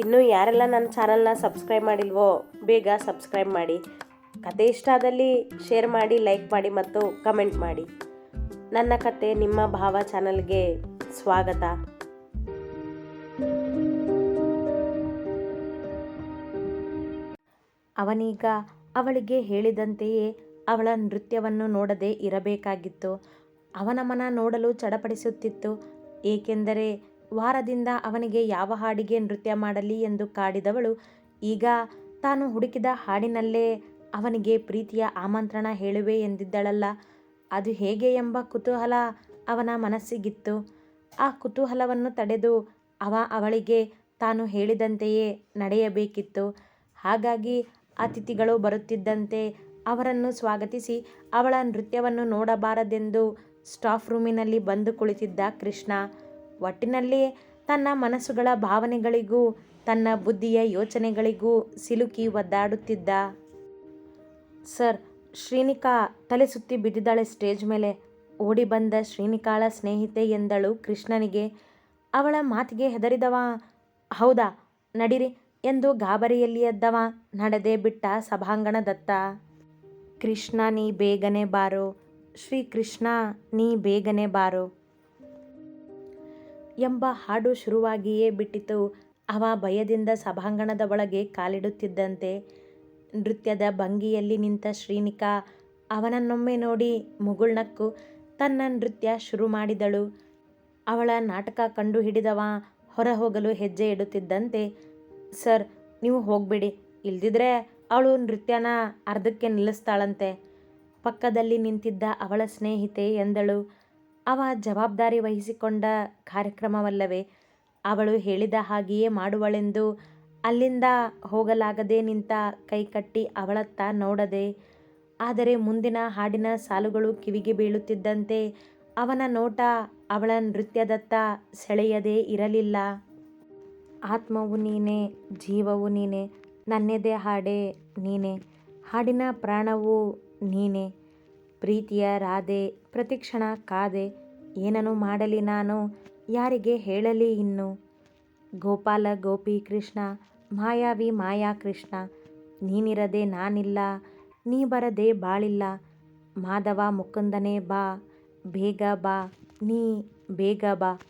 ಇನ್ನೂ ಯಾರೆಲ್ಲ ನನ್ನ ಚಾನಲ್ನ ಸಬ್ಸ್ಕ್ರೈಬ್ ಮಾಡಿಲ್ವೋ, ಬೇಗ ಸಬ್ಸ್ಕ್ರೈಬ್ ಮಾಡಿ. ಕತೆ ಇಷ್ಟ ಆದಲ್ಲಿ ಶೇರ್ ಮಾಡಿ, ಲೈಕ್ ಮಾಡಿ ಮತ್ತು ಕಮೆಂಟ್ ಮಾಡಿ. ನನ್ನ ಕತೆ ನಿಮ್ಮ ಭಾವ ಚಾನಲ್ಗೆ ಸ್ವಾಗತ. ಅವನೀಗ ಅವಳಿಗೆ ಹೇಳಿದಂತೆಯೇ ಅವಳ ನೃತ್ಯವನ್ನು ನೋಡದೆ ಇರಬೇಕಾಗಿತ್ತು. ಅವನ ಮನ ನೋಡಲು ಚಡಪಡಿಸುತ್ತಿತ್ತು. ಏಕೆಂದರೆ ವಾರದಿಂದ ಅವನಿಗೆ ಯಾವ ಹಾಡಿಗೆ ನೃತ್ಯ ಮಾಡಲಿ ಎಂದು ಕಾಡಿದವಳು, ಈಗ ತಾನು ಹುಡುಕಿದ ಹಾಡಿನಲ್ಲೇ ಅವನಿಗೆ ಪ್ರೀತಿಯ ಆಮಂತ್ರಣ ಹೇಳುವೆ ಎಂದಿದ್ದಳಲ್ಲ. ಅದು ಹೇಗೆ ಎಂಬ ಕುತೂಹಲ ಅವನ ಮನಸ್ಸಿಗಿತ್ತು. ಆ ಕುತೂಹಲವನ್ನು ತಡೆದು ಅವ ಅವಳಿಗೆ ತಾನು ಹೇಳಿದಂತೆಯೇ ನಡೆಯಬೇಕಿತ್ತು. ಹಾಗಾಗಿ ಅತಿಥಿಗಳು ಬರುತ್ತಿದ್ದಂತೆ ಅವರನ್ನು ಸ್ವಾಗತಿಸಿ ಅವಳ ನೃತ್ಯವನ್ನು ನೋಡಬಾರದೆಂದು ಸ್ಟಾಫ್ ರೂಮಿನಲ್ಲಿ ಬಂದು ಕುಳಿತಿದ್ದ ಕೃಷ್ಣ. ಒಟ್ಟಿನಲ್ಲಿ ತನ್ನ ಮನಸ್ಸುಗಳ ಭಾವನೆಗಳಿಗೂ, ತನ್ನ ಬುದ್ಧಿಯ ಯೋಚನೆಗಳಿಗೂ ಸಿಲುಕಿ ಒದ್ದಾಡುತ್ತಿದ್ದ. ಸರ್, ಶ್ರೀನಿಕಾ ತಲೆ ಸುತ್ತಿ ಬಿದ್ದಿದ್ದಾಳೆ ಸ್ಟೇಜ್ ಮೇಲೆ. ಓಡಿ ಬಂದ ಶ್ರೀನಿಕಾಳ ಸ್ನೇಹಿತೆ ಎಂದಳು ಕೃಷ್ಣನಿಗೆ. ಅವಳ ಮಾತಿಗೆ ಹೆದರಿದವ, ಹೌದಾ, ನಡಿರಿ ಎಂದು ಗಾಬರಿಯಲ್ಲಿ ಎದ್ದವ ನಡೆದೇ ಬಿಟ್ಟ ಸಭಾಂಗಣದತ್ತ. ಕೃಷ್ಣ, ನೀ ಬೇಗನೆ ಬಾರೋ. ಶ್ರೀ ಕೃಷ್ಣ ನೀ ಬೇಗನೆ ಬಾರೋ. ಎಂಬ ಹಾಡು ಶುರುವಾಗಿಯೇ ಬಿಟ್ಟಿತು. ಅವ ಭಯದಿಂದ ಸಭಾಂಗಣದ ಒಳಗೆ ಕಾಲಿಡುತ್ತಿದ್ದಂತೆ ನೃತ್ಯದ ಭಂಗಿಯಲ್ಲಿ ನಿಂತ ಶ್ರೀನಿಕಾ ಅವನನ್ನೊಮ್ಮೆ ನೋಡಿ ಮುಗುಳ್ನಕ್ಕು ತನ್ನ ನೃತ್ಯ ಶುರು ಮಾಡಿದಳು. ಅವಳ ನಾಟಕ ಕಂಡು ಹಿಡಿದವ ಹೊರ ಹೋಗಲು ಹೆಜ್ಜೆ ಇಡುತ್ತಿದ್ದಂತೆ, ಸರ್, ನೀವು ಹೋಗ್ಬಿಡಿ. ಇಲ್ದಿದ್ರೆ ಅವಳು ನೃತ್ಯನ ಅರ್ಧಕ್ಕೆ ನಿಲ್ಲಿಸ್ತಾಳಂತೆ ಪಕ್ಕದಲ್ಲಿ ನಿಂತಿದ್ದ ಅವಳ ಸ್ನೇಹಿತೆ ಎಂದಳು. ಅವ ಜವಾಬ್ದಾರಿ ವಹಿಸಿಕೊಂಡ ಕಾರ್ಯಕ್ರಮವಲ್ಲವೇ, ಅವಳು ಹೇಳಿದ ಹಾಗೆಯೇ ಮಾಡುವಳೆಂದು ಅಲ್ಲಿಂದ ಹೋಗಲಾಗದೆ ನಿಂತ ಕೈಕಟ್ಟಿ ಅವಳತ್ತ ನೋಡದೆ, ಆದರೆ ಮುಂದಿನ ಹಾಡಿನ ಸಾಲುಗಳು ಕಿವಿಗೆ ಬೀಳುತ್ತಿದ್ದಂತೆ ಅವನ ನೋಟ ಅವಳ ನೃತ್ಯದತ್ತ ಸೆಳೆಯದೇ ಇರಲಿಲ್ಲ. ಆತ್ಮವು ನೀನೇ, ಜೀವವು ನೀನೇ, ನನ್ನೆದೆ ಹಾಡೆ ನೀನೇ, ಹಾಡಿನ ಪ್ರಾಣವು ನೀನೆ. ಪ್ರೀತಿಯ ರಾಧೆ, ಪ್ರತಿಕ್ಷಣ ಕಾದೆ, ಏನನು ಮಾಡಲಿ ನಾನು, ಯಾರಿಗೆ ಹೇಳಲಿ ಇನ್ನು? ಗೋಪಾಲ, ಗೋಪಿ, ಕೃಷ್ಣ, ಮಾಯಾವಿ, ಮಾಯಾ, ಕೃಷ್ಣ, ನೀನಿರದೆ ನಾನಿಲ್ಲ, ನೀ ಬರದೆ ಬಾಳಿಲ್ಲ, ಮಾಧವ, ಮುಕುಂದನೇ, ಬಾ, ಬೇಗ ಬಾ, ನೀ ಬೇಗ ಬಾ.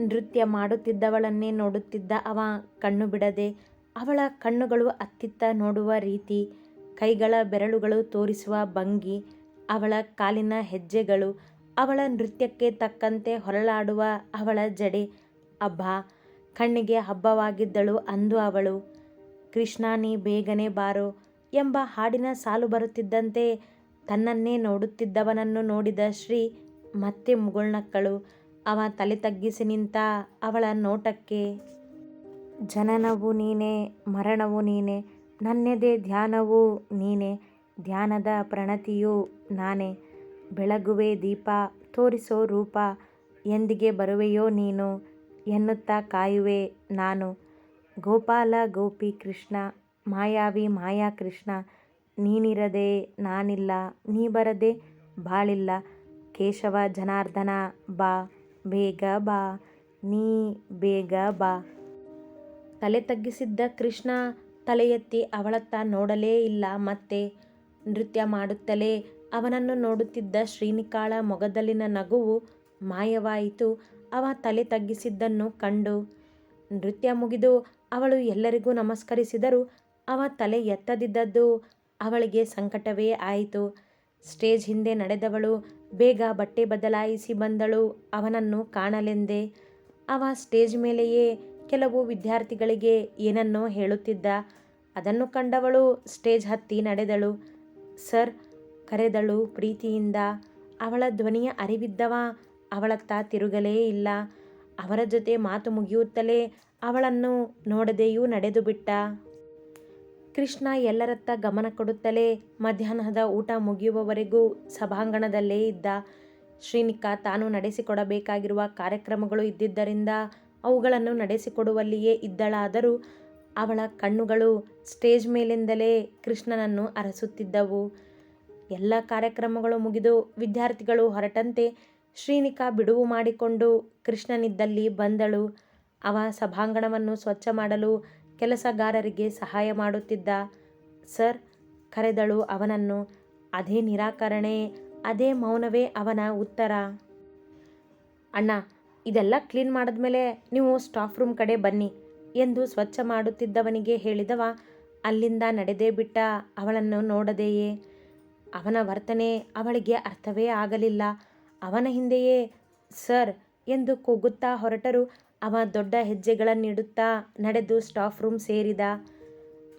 ನೃತ್ಯ ಮಾಡುತ್ತಿದ್ದವಳನ್ನೇ ನೋಡುತ್ತಿದ್ದ ಅವ ಕಣ್ಣು ಬಿಡದೆ, ಅವಳ ಕಣ್ಣುಗಳು ಅತ್ತಿತ್ತ ನೋಡುವ ರೀತಿ, ಕೈಗಳ ಬೆರಳುಗಳು ತೋರಿಸುವ ಭಂಗಿ ಅವಳ ಕಾಲಿನ ಹೆಜ್ಜೆಗಳು ಅವಳ ನೃತ್ಯಕ್ಕೆ ತಕ್ಕಂತೆ ಹೊರಳಾಡುವ ಅವಳ ಜಡೆ. ಅಬ್ಬ, ಕಣ್ಣಿಗೆ ಹಬ್ಬವಾಗಿದ್ದಳು ಅಂದು ಅವಳು. ಕೃಷ್ಣ, ನೀ ಬೇಗನೆ ಬಾರೋ ಎಂಬ ಹಾಡಿನ ಸಾಲು ಬರುತ್ತಿದ್ದಂತೆ ತನ್ನನ್ನೇ ನೋಡುತ್ತಿದ್ದವನನ್ನು ನೋಡಿದ ಶ್ರೀ ಮತ್ತೆ ಮುಗುಳ್ನಕ್ಕಳು. ಅವ ತಲೆ ತಗ್ಗಿಸಿ ನಿಂತ ಅವಳ ನೋಟಕ್ಕೆ, ಜನನವು ನೀನೇ, ಮರಣವು ನೀನೇ, ನನ್ನೆದೆ ಧ್ಯಾನವೂ ನೀನೇ, ಧ್ಯಾನದ ಪ್ರಣತಿಯೂ ನಾನೇ. ಬೆಳಗುವೆ ದೀಪ, ತೋರಿಸೋ ರೂಪ, ಎಂದಿಗೆ ಬರುವೆಯೋ ನೀನು, ಎನ್ನುತ್ತಾ ಕಾಯುವೆ ನಾನು. ಗೋಪಾಲ, ಗೋಪಿ, ಕೃಷ್ಣ, ಮಾಯಾವಿ, ಮಾಯಾ, ಕೃಷ್ಣ, ನೀನಿರದೆ ನಾನಿಲ್ಲ, ನೀ ಬರದೆ ಬಾಳಿಲ್ಲ. ಕೇಶವ, ಜನಾರ್ದನ, ಬಾ, ಬೇಗ ಬಾ, ನೀ ಬೇಗ ಬಾ. ತಲೆ ತಗ್ಗಿಸಿದ್ದ ಕೃಷ್ಣ ತಲೆಯೆತ್ತಿ ಅವಳತ್ತ ನೋಡಲೇ ಇಲ್ಲ, ಮತ್ತೆ ನೃತ್ಯ ಮಾಡುತ್ತಲೇ ಅವನನ್ನು ನೋಡುತ್ತಿದ್ದ ಶ್ರೀನಿಕಾಳ ಮೊಗದಲ್ಲಿನ ನಗುವು ಮಾಯವಾಯಿತು. ಅವ ತಲೆ ತಗ್ಗಿಸಿದ್ದನ್ನು ಕಂಡು ನೃತ್ಯ ಮುಗಿದು ಅವಳು ಎಲ್ಲರಿಗೂ ನಮಸ್ಕರಿಸಿದರೂ ಅವ ತಲೆ ಎತ್ತದಿದ್ದದ್ದು ಅವಳಿಗೆ ಸಂಕಟವೇ ಆಯಿತು. ಸ್ಟೇಜ್ ಹಿಂದೆ ನಡೆದವಳು ಬೇಗ ಬಟ್ಟೆ ಬದಲಾಯಿಸಿ ಬಂದಳು, ಅವನನ್ನು ಕಾಣಲೆಂದೆ. ಅವ ಸ್ಟೇಜ್ ಮೇಲೆಯೇ ಕೆಲವು ವಿದ್ಯಾರ್ಥಿಗಳಿಗೆ ಏನನ್ನೋ ಹೇಳುತ್ತಿದ್ದ. ಅದನ್ನು ಕಂಡವಳು ಸ್ಟೇಜ್ ಹತ್ತಿ ನಡೆದಳು. ಸರ್ ಕರೆದಳು ಪ್ರೀತಿಯಿಂದ, ಅವಳ ಧ್ವನಿಯ ಅರಿವಿದ್ದವ ಅವಳತ್ತ ತಿರುಗಲೇ ಇಲ್ಲ. ಅವರ ಜೊತೆ ಮಾತು ಮುಗಿಯುತ್ತಲೇ ಅವಳನ್ನು ನೋಡದೆಯೂ ನಡೆದು ಬಿಟ್ಟ. ಕೃಷ್ಣ ಎಲ್ಲರತ್ತ ಗಮನ ಕೊಡುತ್ತಲೇ ಮಧ್ಯಾಹ್ನದ ಊಟ ಮುಗಿಯುವವರೆಗೂ ಸಭಾಂಗಣದಲ್ಲೇ ಇದ್ದ. ಶ್ರೀನಿಕ ತಾನು ನಡೆಸಿಕೊಡಬೇಕಾಗಿರುವ ಕಾರ್ಯಕ್ರಮಗಳು ಇದ್ದಿದ್ದರಿಂದ ಅವುಗಳನ್ನು ನಡೆಸಿಕೊಡುವಲ್ಲಿಯೇ ಇದ್ದಳಾದರೂ ಅವಳ ಕಣ್ಣುಗಳು ಸ್ಟೇಜ್ ಮೇಲಿಂದಲೇ ಕೃಷ್ಣನನ್ನು ಅರಸುತ್ತಿದ್ದವು. ಎಲ್ಲ ಕಾರ್ಯಕ್ರಮಗಳು ಮುಗಿದು ವಿದ್ಯಾರ್ಥಿಗಳು ಹೊರಟಂತೆ ಶ್ರೀನಿಕಾ ಬಿಡುವು ಮಾಡಿಕೊಂಡು ಕೃಷ್ಣನಿದ್ದಲ್ಲಿ ಬಂದಳು ಅವ ಸಭಾಂಗಣವನ್ನು ಸ್ವಚ್ಛ ಮಾಡಲು ಕೆಲಸಗಾರರಿಗೆ ಸಹಾಯ ಮಾಡುತ್ತಿದ್ದ. ಸರ್ ಕರೆದಳು ಅವನನ್ನು. ಅದೇ ನಿರಾಕರಣೆ, ಅದೇ ಮೌನವೇ ಅವನ ಉತ್ತರ. ಅಣ್ಣ, ಇದೆಲ್ಲ ಕ್ಲೀನ್ ಮಾಡಾದ್ಮೇಲೆ ನೀವು ಸ್ಟಾಫ್ ರೂಮ್ ಕಡೆ ಬನ್ನಿ ಎಂದು ಸ್ವಚ್ಛ ಮಾಡುತ್ತಿದ್ದವನಿಗೆ ಹೇಳಿದವ ಅಲ್ಲಿಂದ ನಡೆದೇ ಬಿಟ್ಟ ಅವಳನ್ನು ನೋಡದೆಯೇ. ಅವನ ವರ್ತನೆ ಅವಳಿಗೆ ಅರ್ಥವೇ ಆಗಲಿಲ್ಲ. ಅವನ ಹಿಂದೆಯೇ ಸರ್ ಎಂದು ಕೂಗುತ್ತಾ ಹೊರಟರು ಅವ ದೊಡ್ಡ ಹೆಜ್ಜೆಗಳನ್ನಿಡುತ್ತಾ ನಡೆದು ಸ್ಟಾಫ್ ರೂಮ್ ಸೇರಿದ.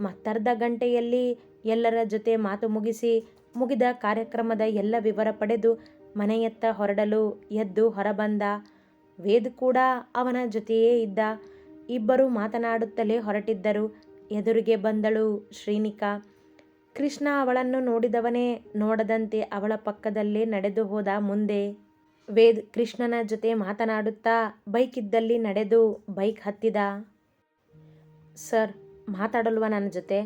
ಮತ್ತರ್ಧ ಗಂಟೆಯಲ್ಲಿ ಎಲ್ಲರ ಜೊತೆ ಮಾತು ಮುಗಿಸಿ, ಮುಗಿದ ಕಾರ್ಯಕ್ರಮದ ಎಲ್ಲ ವಿವರ ಪಡೆದು ಮನೆಯತ್ತ ಹೊರಡಲು ಎದ್ದು ಹೊರಬಂದ. ವೇದ್ ಕೂಡ ಅವನ ಜೊತೆಯೇ ಇದ್ದ. ಇಬ್ಬರು ಮಾತನಾಡುತ್ತಲೇ ಹೊರಟಿದ್ದರು. ಎದುರಿಗೆ ಬಂದಳು ಶ್ರೀನಿಕಾ. ಕೃಷ್ಣ ಅವಳನ್ನು ನೋಡಿದವನೇ ನೋಡದಂತೆ ಅವಳ ಪಕ್ಕದಲ್ಲೇ ನಡೆದು ಹೋದ ಮುಂದೆ. ವೇದ್ ಕೃಷ್ಣನ ಜೊತೆ ಮಾತನಾಡುತ್ತಾ ಬೈಕಿದ್ದಲ್ಲಿ ನಡೆದು ಬೈಕ್ ಹತ್ತಿದ. ಸರ್, ಮಾತಾಡಲ್ವ ನನ್ನ ಜೊತೆ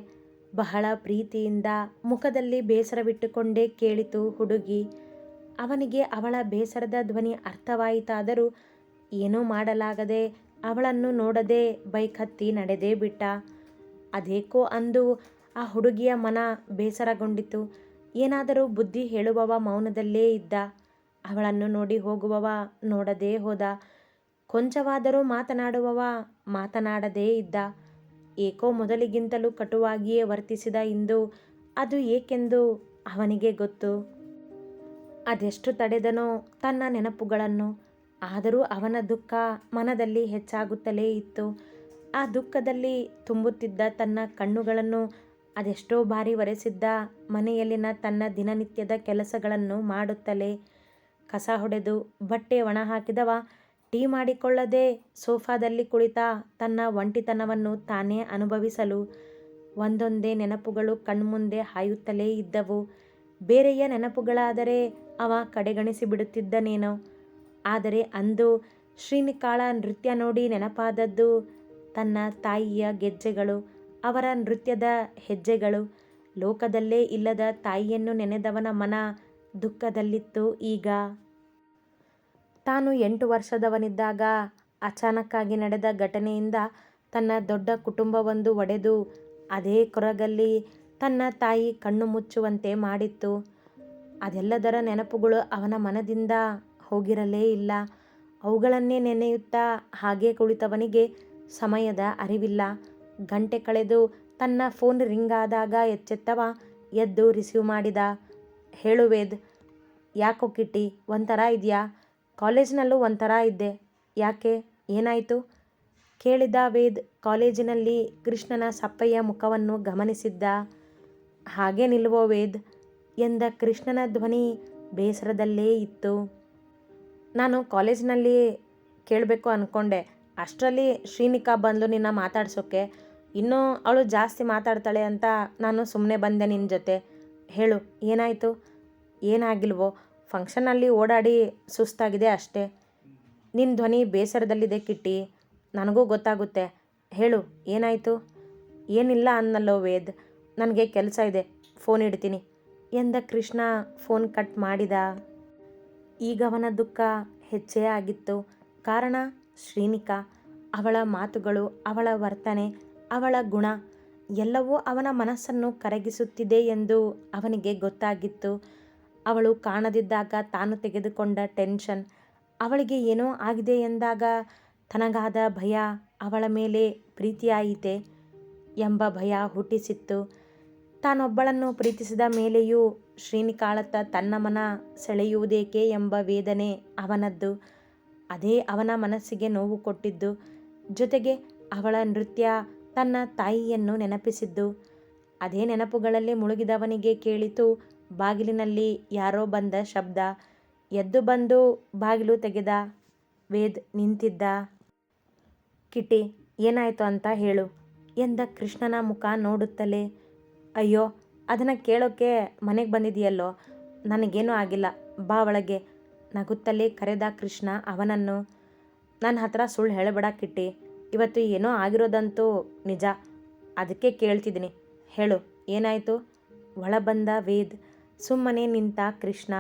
ಬಹಳ ಪ್ರೀತಿಯಿಂದ ಮುಖದಲ್ಲಿ ಬೇಸರವಿಟ್ಟುಕೊಂಡೇ ಕೇಳಿತು ಹುಡುಗಿ. ಅವನಿಗೆ ಅವಳ ಬೇಸರದ ಧ್ವನಿ ಅರ್ಥವಾಯಿತಾದರೂ ಏನೂ ಮಾಡಲಾಗದೆ ಅವಳನ್ನು ನೋಡದೆ ಬೈಕ್ ಹತ್ತಿ ನಡೆದೇ ಬಿಟ್ಟ. ಅದೇಕೋ ಅಂದು ಆ ಹುಡುಗಿಯ ಮನ ಬೇಸರಗೊಂಡಿತು. ಏನಾದರೂ ಬುದ್ಧಿ ಹೇಳುವವ ಮೌನದಲ್ಲೇ ಇದ್ದ. ಅವಳನ್ನು ನೋಡಿ ಹೋಗುವವ ನೋಡದೇ ಹೋದ. ಕೊಂಚವಾದರೂ ಮಾತನಾಡುವವ ಮಾತನಾಡದೇ ಇದ್ದ. ಏಕೋ ಮೊದಲಿಗಿಂತಲೂ ಕಟುವಾಗಿಯೇ ವರ್ತಿಸಿದ ಇಂದು ಅದು ಏಕೆಂದು ಅವನಿಗೆ ಗೊತ್ತು. ಅದೆಷ್ಟು ತಡೆದನೋ ತನ್ನ ನೆನಪುಗಳನ್ನು. ಆದರೂ ಅವನ ದುಃಖ ಮನದಲ್ಲಿ ಹೆಚ್ಚಾಗುತ್ತಲೇ ಇತ್ತು. ಆ ದುಃಖದಲ್ಲಿ ತುಂಬುತ್ತಿದ್ದ ತನ್ನ ಕಣ್ಣುಗಳನ್ನು ಅದೆಷ್ಟೋ ಬಾರಿ ಒರೆಸಿದ್ದ ಮನೆಯಲ್ಲಿನ ತನ್ನ ದಿನನಿತ್ಯದ ಕೆಲಸಗಳನ್ನು ಮಾಡುತ್ತಲೇ. ಕಸ ಹೊಡೆದು ಬಟ್ಟೆ ಒಣ ಹಾಕಿದವ ಟೀ ಮಾಡಿಕೊಳ್ಳದೆ ಸೋಫಾದಲ್ಲಿ ಕುಳಿತ ತನ್ನ ಒಂಟಿತನವನ್ನು ತಾನೇ ಅನುಭವಿಸಲು ಒಂದೊಂದೇ ನೆನಪುಗಳು ಕಣ್ಮುಂದೆ ಹಾಯುತ್ತಲೇ ಇದ್ದವು. ಬೇರೆಯ ನೆನಪುಗಳಾದರೆ ಅವ ಕಡೆಗಣಿಸಿ ಬಿಡುತ್ತಿದ್ದನೇನೋ ಆದರೆ ಅಂದು ಶ್ರೀನಿಕಾಳ ನೃತ್ಯ ನೋಡಿ ನೆನಪಾದದ್ದು ತನ್ನ ತಾಯಿಯ ಗೆಜ್ಜೆಗಳು, ಅವರ ನೃತ್ಯದ ಹೆಜ್ಜೆಗಳು. ಲೋಕದಲ್ಲೇ ಇಲ್ಲದ ತಾಯಿಯನ್ನು ನೆನೆದವನ ಮನ ದುಃಖದಲ್ಲಿತ್ತು ಈಗ. ತಾನು ಎಂಟು ವರ್ಷದವನಿದ್ದಾಗ ಅಚಾನಕ್ಕಾಗಿ ನಡೆದ ಘಟನೆಯಿಂದ ತನ್ನ ದೊಡ್ಡ ಕುಟುಂಬವೊಂದು ಒಡೆದು ಅದೇ ಕೊರಗಲ್ಲಿ ತನ್ನ ತಾಯಿ ಕಣ್ಣು ಮುಚ್ಚುವಂತೆ ಮಾಡಿತ್ತು. ಅದೆಲ್ಲದರ ನೆನಪುಗಳು ಅವನ ಮನದಿಂದ ಹೋಗಿರಲೇ ಇಲ್ಲ. ಅವುಗಳನ್ನೇ ನೆನೆಯುತ್ತಾ ಹಾಗೇ ಕುಳಿತವನಿಗೆ ಸಮಯದ ಅರಿವಿಲ್ಲ. ಗಂಟೆ ಕಳೆದು ತನ್ನ ಫೋನ್ ರಿಂಗ್ ಆದಾಗ ಎಚ್ಚೆತ್ತವ, ಎದ್ದು ರಿಸೀವ್ ಮಾಡಿದ. ಹೇಳುವೇದ್ ಯಾಕೋ ಕಿಟ್ಟಿ, ಒಂಥರ ಇದೆಯಾ ಕಾಲೇಜಿನಲ್ಲೂ ಒಂಥರ ಇದ್ದೆ. ಯಾಕೆ ಏನಾಯಿತು ಕೇಳಿದ ವೇದ್ ಕಾಲೇಜಿನಲ್ಲಿ ಕೃಷ್ಣನ ಸಪ್ಪೆಯ ಮುಖವನ್ನು ಗಮನಿಸಿದ್ದ. ಹಾಗೇನಿಲ್ವೋ ವೇದ್ ಎಂದ ಕೃಷ್ಣನ ಧ್ವನಿ ಬೇಸರದಲ್ಲೇ ಇತ್ತು. ನಾನು ಕಾಲೇಜಿನಲ್ಲಿ ಕೇಳಬೇಕು ಅಂದ್ಕೊಂಡೆ ಅಷ್ಟರಲ್ಲಿ ಶ್ರೀನಿಕಾ ಬಂದ್ಲು ನಿನ್ನ ಮಾತಾಡ್ಸೋಕೆ. ಇನ್ನೂ ಅವಳು ಜಾಸ್ತಿ ಮಾತಾಡ್ತಾಳೆ ಅಂತ ನಾನು ಸುಮ್ಮನೆ ಬಂದೆ ನಿನ್ನ ಜೊತೆ. ಹೇಳು ಏನಾಯಿತು ಏನಾಗಿಲ್ವೋ ಫಂಕ್ಷನ್ ಅಲ್ಲಿ ಓಡಾಡಿ ಸುಸ್ತಾಗಿದೆ ಅಷ್ಟೇ. ನಿನ್ನ ಧ್ವನಿ ಬೇಸರದಲ್ಲಿದೆ ಕಿಟ್ಟಿ. ನನಗೂ ಗೊತ್ತಾಗುತ್ತೆ. ಹೇಳು ಏನಾಯಿತು ಏನಿಲ್ಲ ಅನ್ನಲ್ಲೋ ವೇದ್. ನನಗೆ ಕೆಲಸ ಇದೆ ಫೋನ್ ಇಡ್ತೀನಿ ಎಂದ ಕೃಷ್ಣ ಫೋನ್ ಕಟ್ ಮಾಡಿದ. ಈಗ ಅವನ ದುಃಖ ಹೆಚ್ಚೇ ಆಗಿತ್ತು. ಕಾರಣ ಶ್ರೀನಿಕಾ. ಅವಳ ಮಾತುಗಳು, ಅವಳ ವರ್ತನೆ, ಅವಳ ಗುಣ ಎಲ್ಲವೂ ಅವನ ಮನಸ್ಸನ್ನು ಕರಗಿಸುತ್ತಿದೆ ಎಂದು ಅವನಿಗೆ ಗೊತ್ತಾಗಿತ್ತು. ಅವಳು ಕಾಣದಿದ್ದಾಗ ತಾನು ತೆಗೆದುಕೊಂಡ ಟೆನ್ಷನ್, ಅವಳಿಗೆ ಏನೋ ಆಗಿದೆ ಎಂದಾಗ ತನಗಾದ ಭಯ ಅವಳ ಮೇಲೆ ಪ್ರೀತಿಯಾಯಿತೆ ಎಂಬ ಭಯ ಹುಟ್ಟಿಸಿತ್ತು. ತಾನೊಬ್ಬಳನ್ನು ಪ್ರೀತಿಸಿದ ಮೇಲೆಯೂ ಶ್ರೀನಿಕಾಳತ್ತ ತನ್ನ ಮನ ಸೆಳೆಯುವುದೇಕೆ ಎಂಬ ವೇದನೆ ಅವನದ್ದು. ಅದೇ ಅವನ ಮನಸ್ಸಿಗೆ ನೋವು ಕೊಟ್ಟಿದ್ದು. ಜೊತೆಗೆ ಅವಳ ನೃತ್ಯ ತನ್ನ ತಾಯಿಯನ್ನು ನೆನಪಿಸಿದ್ದು. ಅದೇ ನೆನಪುಗಳಲ್ಲಿ ಮುಳುಗಿದವನಿಗೆ ಕೇಳಿತು, ಬಾಗಿಲಿನಲ್ಲಿ ಯಾರೋ ಬಂದ ಶಬ್ದ. ಎದ್ದು ಬಂದು ಬಾಗಿಲು ತೆಗೆದ. ವೇದ್ ನಿಂತಿದ್ದ. ಕಿಟಿ, ಏನಾಯಿತು ಅಂತ ಹೇಳು ಎಂದ ಕೃಷ್ಣನ ಮುಖ ನೋಡುತ್ತಲೇ. ಅಯ್ಯೋ, ಅದನ್ನು ಕೇಳೋಕ್ಕೆ ಮನೆಗೆ ಬಂದಿದೆಯಲ್ಲೋ ನನಗೇನೂ ಆಗಿಲ್ಲ ಬಾ ಒಳಗೆ ನಗುತ್ತಲೇ ಕರೆದ ಕೃಷ್ಣ ಅವನನ್ನು. ನನ್ನ ಹತ್ರ ಸುಳ್ಳು ಹೇಳಬೇಡ ಕಿಟ್ಟಿ. ಇವತ್ತು ಏನೋ ಆಗಿರೋದಂತೂ ನಿಜ. ಅದಕ್ಕೆ ಕೇಳ್ತಿದ್ದೀನಿ ಹೇಳು, ಏನಾಯಿತು ಒಳ ಬಂದ ವೇದ್. ಸುಮ್ಮನೆ ನಿಂತ ಕೃಷ್ಣ.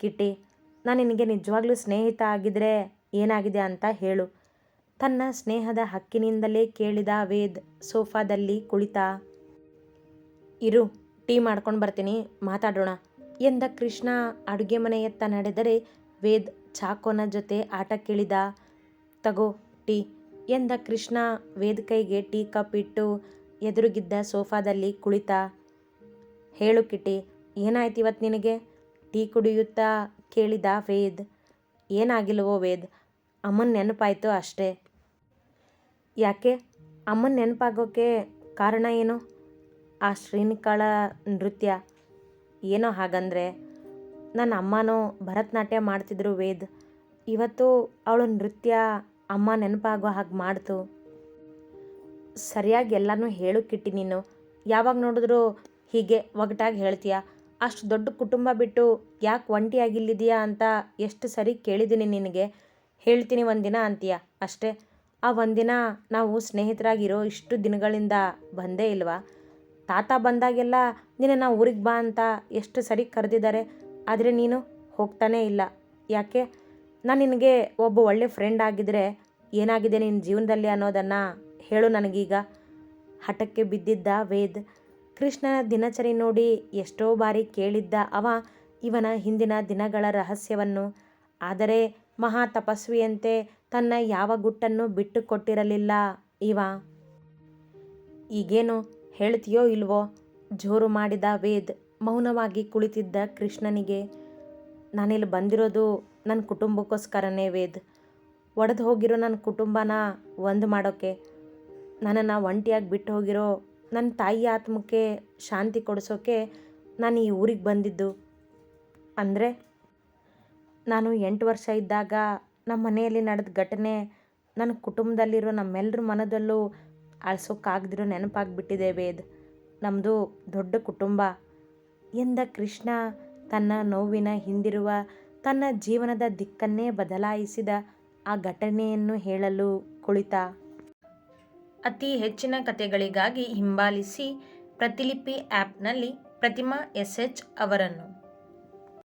ಕಿಟಿ, ನಾನು ನಿನಗೆ ನಿಜವಾಗ್ಲೂ ಸ್ನೇಹಿತ ಆಗಿದ್ರೆ ಏನಾಗಿದೆ ಅಂತ ಹೇಳು ತನ್ನ ಸ್ನೇಹದ ಹಕ್ಕಿನಿಂದಲೇ ಕೇಳಿದ ವೇದ್ ಸೋಫಾದಲ್ಲಿ ಕುಳಿತ, ಇರು, ಟೀ ಮಾಡ್ಕೊಂಡು ಬರ್ತೀನಿ ಮಾತಾಡೋಣ ಎಂದ ಕೃಷ್ಣ ಅಡುಗೆ ಮನೆಯತ್ತ ನಡೆದರೆ ವೇದ್ ಚಾಕೋನ ಜೊತೆ ಆಟಕ್ಕಿಳಿದ ತಗೋ, ಟೀ ಎಂದ ಕೃಷ್ಣ ವೇದಿಕೈಗೆ ಟೀ ಕಪ್ ಇಟ್ಟು ಎದುರುಗಿದ್ದ ಸೋಫಾದಲ್ಲಿ ಕುಳಿತ, ಹೇಳು ಕಿಟಿ, ಏನಾಯ್ತು ಇವತ್ತು ನಿನಗೆ? ಟೀ ಕುಡಿಯುತ್ತಾ? ಕೇಳಿದ ವೇದ್. ಏನಾಗಿಲ್ವೋ ವೇದ್, ಅಮ್ಮನ ನೆನಪಾಯಿತು ಅಷ್ಟೇ. ಯಾಕೆ? ಅಮ್ಮನ ನೆನಪಾಗೋಕ್ಕೆ ಕಾರಣ ಏನು? ಆ ಶ್ರೀನಿಕಾಳ ನೃತ್ಯ. ಏನೋ ಹಾಗಂದರೆ, ನನ್ನ ಅಮ್ಮನೂ ಭರತನಾಟ್ಯ ಮಾಡ್ತಿದ್ರು ವೇದ್. ಇವತ್ತು ಅವಳು ನೃತ್ಯ ಅಮ್ಮ ನೆನಪಾಗೋ ಹಾಗೆ ಮಾಡ್ತು. ಸರಿಯಾಗಿ ಎಲ್ಲನೂ ಹೇಳು ಕಿಟ್ಟಿ ನೀನು. ಯಾವಾಗ ನೋಡಿದ್ರೂ ಹೀಗೆ ಒಗಟಾಗಿ ಹೇಳ್ತೀಯ. ಅಷ್ಟು ದೊಡ್ಡ ಕುಟುಂಬ ಬಿಟ್ಟು ಯಾಕೆ ಒಂಟಿಯಾಗಿಲ್ಲಿದೆಯಾ ಅಂತ ಎಷ್ಟು ಸರಿ ಕೇಳಿದ್ದೀನಿ ನಿನಗೆ. ಹೇಳ್ತೀನಿ ಒಂದಿನ ಅಂತೀಯ ಅಷ್ಟೇ. ಆ ಒಂದಿನ ನಾವು ಸ್ನೇಹಿತರಾಗಿರೋ ಇಷ್ಟು ದಿನಗಳಿಂದ ಬಂದೇ ಇಲ್ವಾ? ತಾತ ಬಂದಾಗೆಲ್ಲ ನಿನ್ನ ನಾವು ಊರಿಗೆ ಬಾ ಅಂತ ಎಷ್ಟು ಸರಿ ಕರೆದಿದ್ದಾರೆ. ಆದರೆ ನೀನು ಹೋಗ್ತಾನೇ ಇಲ್ಲ. ಯಾಕೆ? ನಾನು ನಿನಗೆ ಒಬ್ಬ ಒಳ್ಳೆ ಫ್ರೆಂಡ್ ಆಗಿದ್ದರೆ ಏನಾಗಿದೆ ನಿನ್ನ ಜೀವನದಲ್ಲಿ ಅನ್ನೋದನ್ನು ಹೇಳು ನನಗೀಗ. ಹಠಕ್ಕೆ ಬಿದ್ದಿದ್ದ ವೇದ್ ಕೃಷ್ಣನ ದಿನಚರಿ ನೋಡಿ ಎಷ್ಟೋ ಬಾರಿ ಕೇಳಿದ್ದ ಅವ ಇವನ ಹಿಂದಿನ ದಿನಗಳ ರಹಸ್ಯವನ್ನು. ಆದರೆ ಮಹಾ ತಪಸ್ವಿಯಂತೆ ತನ್ನ ಯಾವ ಗುಟ್ಟನ್ನು ಬಿಟ್ಟು ಕೊಟ್ಟಿರಲಿಲ್ಲ ಇವ. ಈಗೇನು ಹೇಳ್ತೀಯೋ ಇಲ್ವೋ? ಜೋರು ಮಾಡಿದ ವೇದ್ ಮೌನವಾಗಿ ಕುಳಿತಿದ್ದ ಕೃಷ್ಣನಿಗೆ, ನಾನಿಲ್ಲಿ ಬಂದಿರೋದು ನನ್ನ ಕುಟುಂಬಕ್ಕೋಸ್ಕರನೇ ವೇದ್. ಒಡೆದು ಹೋಗಿರೋ ನನ್ನ ಕುಟುಂಬನ ಒಂದು ಮಾಡೋಕ್ಕೆ ನನ್ನನ್ನು ಒಂಟಿಯಾಗಿ ಬಿಟ್ಟು ಹೋಗಿರೋ ನನ್ನ ತಾಯಿ ಆತ್ಮಕ್ಕೆ ಶಾಂತಿ ಕೊಡಿಸೋಕೆ ನಾನು ಈ ಊರಿಗೆ ಬಂದಿದ್ದು. ಅಂದರೆ ನಾನು ಎಂಟು ವರ್ಷ ಇದ್ದಾಗ ನಮ್ಮ ಮನೆಯಲ್ಲಿ ನಡೆದ ಘಟನೆ ನನ್ನ ಕುಟುಂಬದಲ್ಲಿರೋ ನಮ್ಮೆಲ್ಲರ ಮನದಲ್ಲೂ ಅಳ್ಸೋಕ್ಕಾಗದಿರೋ ನೆನಪಾಗಿಬಿಟ್ಟಿದೆ ವೇದ್. ನಮ್ಮದು ದೊಡ್ಡ ಕುಟುಂಬ. ಎಂದ ಕೃಷ್ಣ ತನ್ನ ನೋವಿನ ಹಿಂದಿರುವ ತನ್ನ ಜೀವನದ ದಿಕ್ಕನ್ನೇ ಬದಲಾಯಿಸಿದ ಆ ಘಟನೆಯನ್ನು ಹೇಳಲು ಕುಳಿತ. ಅತಿ ಹೆಚ್ಚಿನ ಕಥೆಗಳಿಗಾಗಿ ಹಿಂಬಾಲಿಸಿ ಪ್ರತಿಲಿಪಿ ಆ್ಯಪ್ನಲ್ಲಿ ಪ್ರತಿಮಾ ಎಸ್ ಎಚ್ ಅವರನ್ನು.